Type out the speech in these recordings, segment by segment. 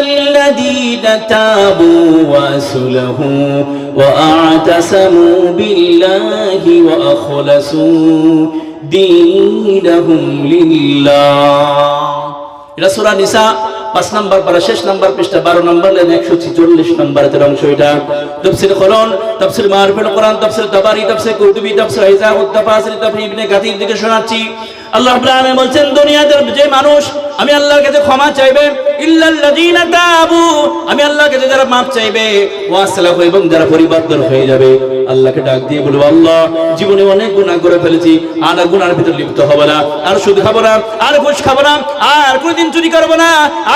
الذين تابوا وأصلحوا وأعتصموا بالله وأخلصوا دينهم لله এটা সূরা নিসা পাঁচ নাম্বার পারা শেষ নাম্বার পৃষ্ঠা বারো নাম্বার লাইন একশো ছিচল্লিশ নাম্বার এর অংশ এটা তফসির খলন তফসির মারফিল কোরআন তফসির তাবারি তফসির কুরতুবি তফসির হিজা উত্তাফাসির তফসির ইবনে কাসির থেকে শোনাচ্ছি আল্লাহ আলামিন বলছেন, দুনিয়াতে যে মানুষ, আমি আল্লাহর কাছে ক্ষমা চাইবে, ইল্লাল্লাযীনা তাবু, আমি আল্লাহর কাছে যারা মাপ চাইবে ওয়াসলাহু এবং যারা পরিবর্তন হয়ে যাবে, আল্লাহকে ডাক দিয়ে বলব, আল্লাহ, জীবনে অনেক গুনাহ করে ফেলেছি, আর গুনার ভিতর লিপ্ত হব না, আর সুদ খাব না, আর ঘুষ খাব না, আর কোনোদিন চুরি করব না,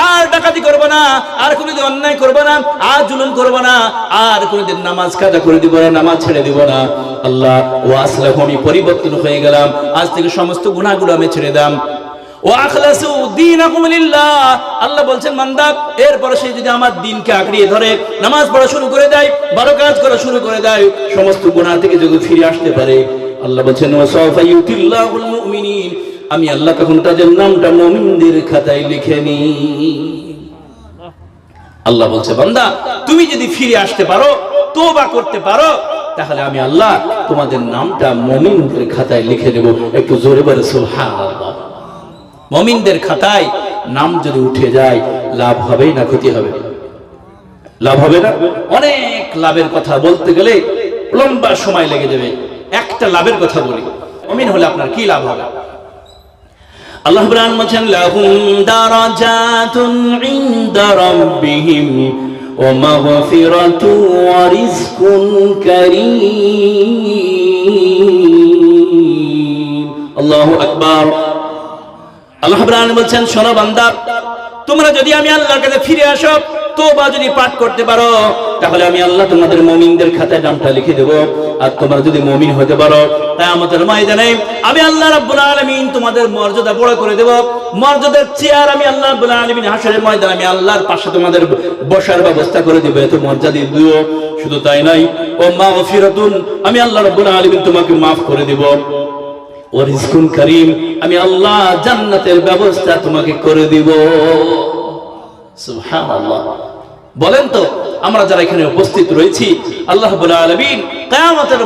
আর ডাকাতি করব না, আর কোনোদিন অন্যায় করব না, আর জুলুম করব না, আর কোনোদিন নামাজ কাজা করে দিব না, নামাজ ছেড়ে দিব না। আল্লাহ, ও আসলাম আমি পরিবর্তন হয়ে গেলাম, আজ থেকে সমস্ত গুনাহগুলো আমি ছেড়ে দাম। আল্লাহ বলছেন মান্দা এরপর সে যদি আমার দিনকে আঁকড়িয়ে ধরে, নামাজ পড়া শুরু করে দেয়, ভালো কাজ করা শুরু করে দেয়, সমস্ত গুনাহ থেকে যদি ফিরে আসতে পারে, আল্লাহ বলছেন আমি আল্লাহ তখন তাদের নামটা মুমিনদের খাতায় লিখে নি। আল্লাহ বলছে, বান্দা, তুমি যদি ফিরে আসতে পারো, তোবা করতে পারো তাহলে আমি আল্লাহ তোমাদের নামটা মুমিনদের খাতায় লিখে দেব। একটু জোরে বলে, সুবহানাল্লাহ। মমিনদের খাতায় নাম যদি উঠে যায়, লাভ হবে না ক্ষতি হবে? লাভ হবে না? অনেক লাভের কথা বলতে গেলে লম্বা সময় লেগে যাবে। একটা লাভের কথা বলি, মমিন হলে আপনার কি লাভ হবে? আল্লাহ বলছেন ওয়া মাগফিরাতু ওয়া الله أكبر. আল্লাহু বলছেন, শোনো বান্দা, তোমরা যদি আমি আল্লাহর কাছে ফিরে আসো তোবা যদি পাঠ করতে পারো, তাহলে আমি আল্লাহ তোমাদের মুমিনদের খাতায় নামটা লিখে দেব। আর তোমরা যদি মুমিন হতে পারো তাই আমাদের ময়দানে আমি আল্লাহ রাব্বুল আলামিন তোমাদের মর্যাদা বড় করে দেব। মর্যাদার চেয়ার আমি আল্লাহ রাব্বুল আলামিন হাসরের ময়দানে আমি আল্লাহর পাশে তোমাদের বসার ব্যবস্থা করে দেব, এত মর্যাদা দিও। শুধু তাই নয় ও মাগফিরাতুন, আমি আল্লাহ রাব্বুল আলামিন তোমাকে maaf করে দেব। ওয়ারিজকুন করিম, আমি আল্লাহ জান্নাতের ব্যবস্থা তোমাকে করে দিব। বলেন তো, আমরা যারা এখানে উপস্থিত রয়েছি, আল্লাহ আলামিন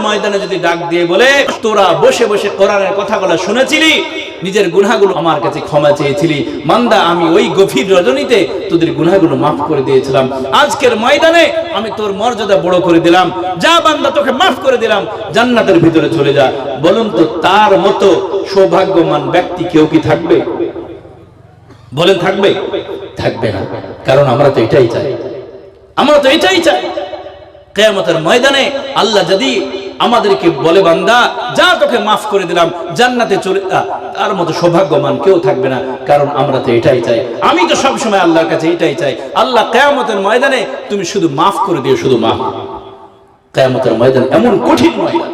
ময়দানে যদি ডাক দিয়ে বলে, তোরা বসে বসে কোরআনের কথাগুলো শুনেছিলি, নিজের গুনাহগুলো আমার কাছে ক্ষমা চেয়েছিলি, মান্দা আমি ওই গভীর রজনীতে তোদের গুনাহগুলো মাফ করে দিয়েছিলাম। আজকের ময়দানে আমি তোর মর্যাদা বড় করে দিলাম। যা বান্দা তোকে মাফ করে দিলাম, জান্নাতের ভিতরে চলে যা। বলুন তো, তার মতো সৌভাগ্যবান ব্যক্তি কেউ কি থাকবে? বলেন থাকবে থাকবে না। কারণ আমরা তো এটাই চাই। আমরা তো এটাই চাই। কেয়ামতের ময়দানে আল্লাহ যদি আমাদেরকে বলে, বান্দা, যা তোকে মাফ করে দিলাম, জান্নাতে চলে তার মতো সৌভাগ্যমান কেউ থাকবে না। কারণ আমরা তো এটাই চাই। আমি তো সব সময় আল্লাহর কাছে এটাই চাই। আল্লাহ কেয়ামতের ময়দানে তুমি শুধু মাফ করে দিও, শুধু মাফ। কেয়ামতের ময়দান এমন কঠিন ময়দান।